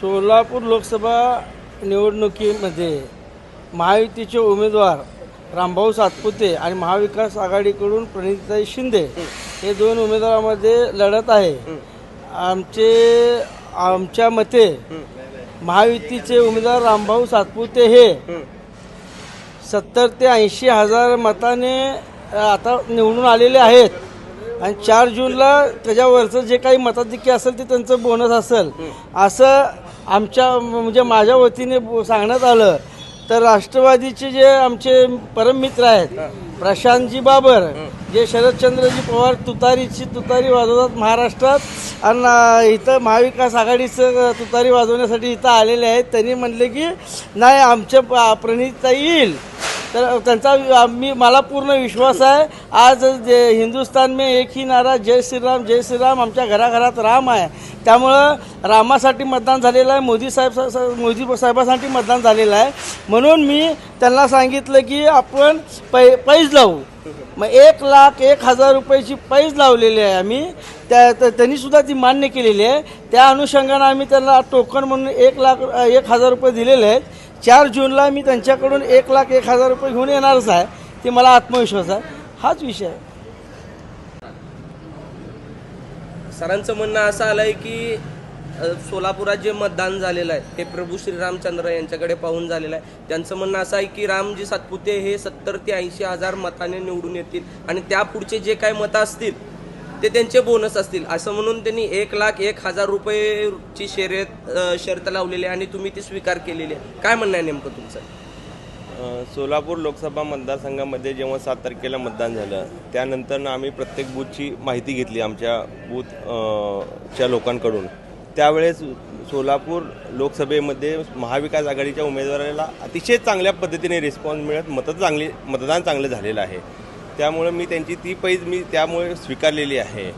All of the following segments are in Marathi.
सोलापूर लोकसभा निवडणुकीमध्ये महायुतीचे उमेदवार रामभाऊ सातपुते आणि महाविकास आघाडीकडून प्रणिताई शिंदे हे दोन उमेदवारामध्ये लढत आहे. आमचे आमच्या मते महायुतीचे उमेदवार रामभाऊ सातपुते हे सत्तर ते ऐंशी हजार मताने आता निवडून आलेले आहेत. आणि चार जूनला त्याच्यावरचं जे काही मताधिक्य असेल ते त्यांचं बोनस असेल. असं आमच्या म्हणजे माझ्या वतीने सांगण्यात आलं. तर राष्ट्रवादीचे जे आमचे परममित्र आहेत प्रशांतजी बाबर जे शरदचंद्रजी पवार तुतारीची तुतारी वाजवतात महाराष्ट्रात. आणि इथं महाविकास आघाडीचं तुतारी वाजवण्यासाठी इथं आलेले आहेत. त्यांनी म्हणले की नाही आमच्या प- प्रणितताई येईल. तर त्यांचा मी मला पूर्ण विश्वास आहे. आज जे हिंदुस्तान में एक ही नारा जय श्रीराम जय श्रीराम आमच्या घराघरात राम आहे. त्यामुळं रामासाठी मतदान झालेलं आहे मोदी साहेब सा- सा- मोदी साहेबासाठी मतदान झालेलं आहे. म्हणून मी त्यांना सांगितलं की आपण पै पैज लावू. मग एक लाख एक हजार रुपयाची पैज लावलेली आहे आम्ही. त्या त्या- त्यांनीसुद्धा ती मान्य केलेली आहे. त्या अनुषंगानं आम्ही त्यांना टोकन म्हणून एक लाख एक हजार रुपये दिलेले आहेत. चार जूनला मी त्यांच्याकडून एक लाख एक हजार रुपये घेऊन येणारच आहे. ते मला आत्मविश्वास आहे. हाच विषय आहे. सरांचं म्हणणं असं आलंय की अ, सोलापुरात जे मतदान झालेलं आहे हे प्रभू श्रीरामचंद्र यांच्याकडे पाहून झालेलं आहे. त्यांचं म्हणणं असं आहे की रामजी सातपुते हे सत्तर ते ऐंशी हजार मताने निवडून येतील आणि त्या पुढचे जे काही मतं असतील ते त्यांचे बोनस असतील. असं म्हणून त्यांनी एक लाख एक हजार रुपयेची शर्यत शर्त लावलेली आहे आणि तुम्ही ती स्वीकार केलेली आहे. काय म्हणणं आहे नेमकं तुमचं? अ, सोलापूर लोकसभा मतदारसंघामध्ये जेव्हा सात तारखेला मतदान झालं त्यानंतर आम्ही प्रत्येक बूथची माहिती घेतली आमच्या बूथ अ, च्या लोकांकडून. त्यावेळेस सोलापूर लोकसभेमध्ये महाविकास आघाडीच्या उमेदवाराला अतिशय चांगल्या पद्धतीने रिस्पॉन्स मिळत मत चांगली मतदान चांगलं झालेलं आहे. त्यामुळे मी त्यांची ती पैज मी त्यामुळे स्वीकारलेली आहे.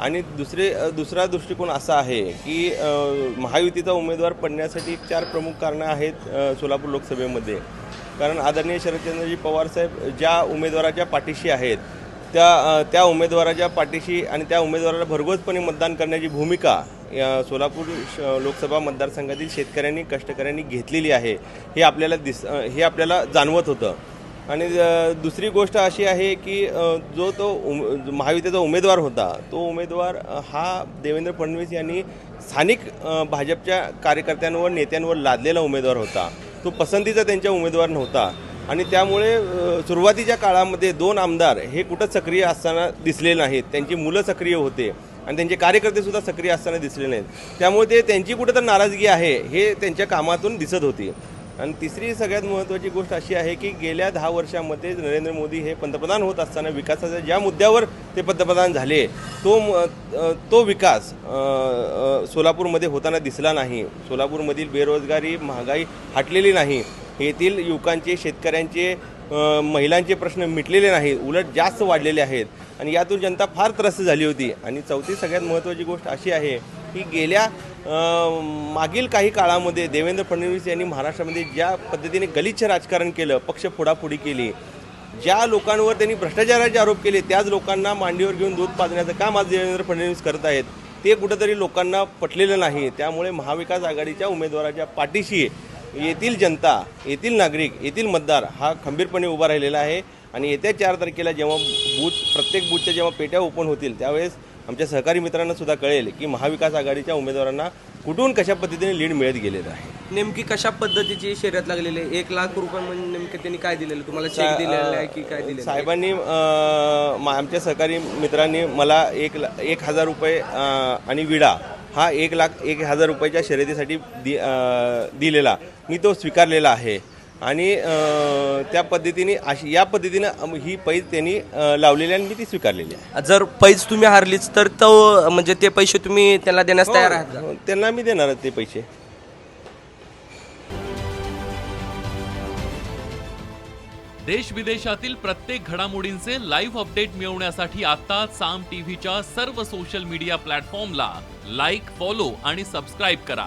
आणि दुसरे दुसरा दृष्टिकोन असा आहे की महायुतीचा उमेदवार पडण्यासाठी चार प्रमुख कारणं आहेत सोलापूर लोकसभेमध्ये. कारण आदरणीय शरदचंद्रजी पवार साहेब ज्या उमेदवाराच्या पाठीशी आहेत त्या त्या उमेदवाराच्या पाठीशी आणि त्या उमेदवाराला भरघोसपणे मतदान करण्याची भूमिका या सोलापूर श- लोकसभा मतदारसंघातील शेतकऱ्यांनी कष्टकऱ्यांनी घेतलेली आहे हे आपल्याला दिस हे आपल्याला जाणवत होतं. आणि दुसरी गोष्ट अशी आहे की जो तो उम महायुतीचा उमेदवार होता तो उमेदवार हा देवेंद्र फडणवीस यांनी स्थानिक भाजपच्या कार्यकर्त्यांवर नेत्यांवर लादलेला उमेदवार होता. तो पसंतीचा त्यांच्या उमेदवार नव्हता. आणि त्यामुळे सुरुवातीच्या काळामध्ये दोन आमदार हे कुठं सक्रिय असताना दिसले नाहीत. त्यांची मुलं सक्रिय होते आणि त्यांचे कार्यकर्तेसुद्धा सक्रिय असताना दिसले नाहीत. त्यामुळे ते त्यांची कुठं तर नाराजगी आहे हे त्यांच्या कामातून दिसत होती. आणि तिसरी सगळ्यात महत्त्वाची गोष्ट अशी आहे की गेल्या दहा वर्षामध्ये नरेंद्र मोदी हे पंतप्रधान होत असताना विकासाच्या ज्या मुद्द्यावर ते पंतप्रधान झाले तो म- तो विकास सोलापूरमध्ये होताना दिसला नाही. सोलापूरमधील बेरोजगारी महागाई हटलेली नाही. येथील युवकांचे शेतकऱ्यांचे महिलांचे प्रश्न मिटलेले नाहीत उलट जास्त वाढलेले आहेत. आणि यातून जनता फार त्रस्त झाली होती. आणि चौथी सगळ्यात महत्त्वाची गोष्ट अशी आहे की गेल्या मागील काही काळामध्ये देवेंद्र फडणवीस यांनी महाराष्ट्रामध्ये ज्या पद्धतीने गलिच्छ राजकारण केलं पक्ष फोडाफोडी केली ज्या लोकांवर त्यांनी भ्रष्टाचाराचे आरोप केले त्याच लोकांना मांडीवर घेऊन दूध पाजण्याचं काम आज देवेंद्र फडणवीस करत आहेत. ते कुठंतरी लोकांना पटलेलं नाही. त्यामुळे महाविकास आघाडीच्या उमेदवाराच्या पाठीशी येथील जनता येथील नागरिक येथील मतदार हा खंबीरपणे उभा राहिलेला आहे. आणि येत्या चार तारखेला जेव्हा बूथ प्रत्येक बूथच्या जेव्हा पेट्या ओपन होतील त्यावेळेस आमच्या सहकारी मित्रांना सुद्धा कळेल की महाविकास आघाडीच्या उमेदवारांना कुठून कशा पद्धतीने लीड मिळत गेलेलं आहे. नेमकी कशा पद्धतीची शर्यत लागलेली आहे? एक लाख रुपये म्हणजे नेमके त्यांनी काय दिलेलं? तुम्हाला चेक दिलेला आहे की काय आहे? साहेबांनी आमच्या सहकारी मित्रांनी मला एक ला- एक हजार रुपये आणि विडा हा एक लाख एक हजार रुपयाच्या शर्यतीसाठी दि दिलेला. मी तो स्वीकारलेला आहे. आणि अं, त्या पद्धतीने अशी या पद्धतीनं ही पैज त्यांनी लावलेली आहे आणि मी ती स्वीकारलेली आहे. जर पैज तुम्ही हारलीच तर तो म्हणजे ते पैसे तुम्ही त्यांना देण्यास तयार आहात का? हो, त्यांना मी देणार ते पैसे. देश विदेशातील प्रत्येक घडामोडींचे लाईव्ह अपडेट मिळवण्यासाठी आता साम टीव्हीच्या सर्व सोशल मीडिया प्लॅटफॉर्मला लाईक फॉलो आणि सबस्क्राईब करा.